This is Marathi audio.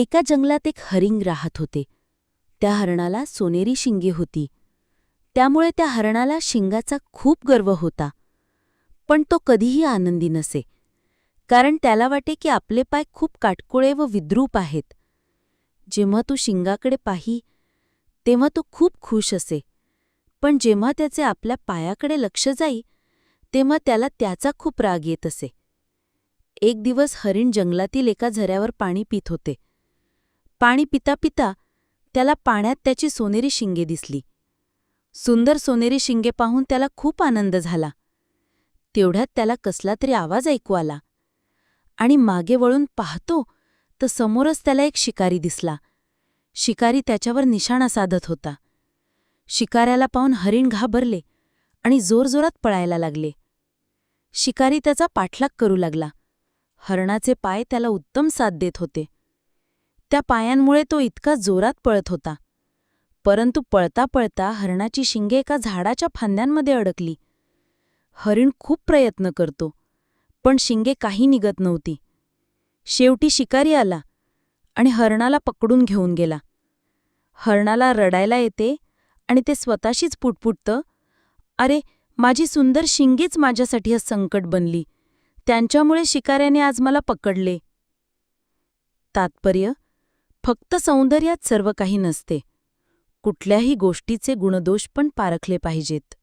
एका जंगलात एक हरिंग राहत होते. त्या हरणाला सोनेरी शिंगे होती. त्यामुळे त्या हरणाला शिंगाचा खूप गर्व होता. पण तो कधीही आनंदी नसे कारण त्याला वाटे की आपले पाय खूप काटकोळे व विद्रूप आहेत. जेव्हा तू शिंगाकडे पाही तेव्हा तो खूप खुश असे. पण जेव्हा त्याचे आपल्या पायाकडे लक्ष जाई तेव्हा त्याला त्याचा खूप राग येत असे. एक दिवस हरिण जंगलातील एका झऱ्यावर पाणी पित होते. पाणी पिता पिता त्याला पाण्यात त्याची सोनेरी शिंगे दिसली. सुंदर सोनेरी शिंगे पाहून त्याला खूप आनंद झाला. तेवढ्यात त्याला कसला तरी आवाज ऐकू आला. आणि मागे वळून पाहतो तर समोरच त्याला एक शिकारी दिसला. शिकारी त्याच्यावर निशाणा साधत होता. शिकाऱ्याला पाहून हरिण घाबरले आणि जोरजोरात पळायला लागले. शिकारी त्याचा पाठलाग करू लागला. हरणाचे पाय त्याला उत्तम साथ देत होते. त्या पायांमुळे तो इतका जोरात पळत होता. परंतु पळता पळता हरणाची शिंगे एका झाडाच्या फांद्यांमध्ये अडकली. हरिण खूप प्रयत्न करतो पण शिंगे काही निघत नव्हती. शेवटी शिकारी आला आणि हरणाला पकडून घेऊन गेला. हरणाला रडायला येते आणि ते स्वतःशीच पुटपुटतं अरे माझी सुंदर शिंगीच माझ्यासाठी संकट बनली. त्यांच्यामुळे शिकाऱ्याने आज मला पकडले. तात्पर्य फक्त सौंदर्यात सर्व काही नसते. कुठल्याही गोष्टीचे गुणदोष पण पारखले पाहिजेत.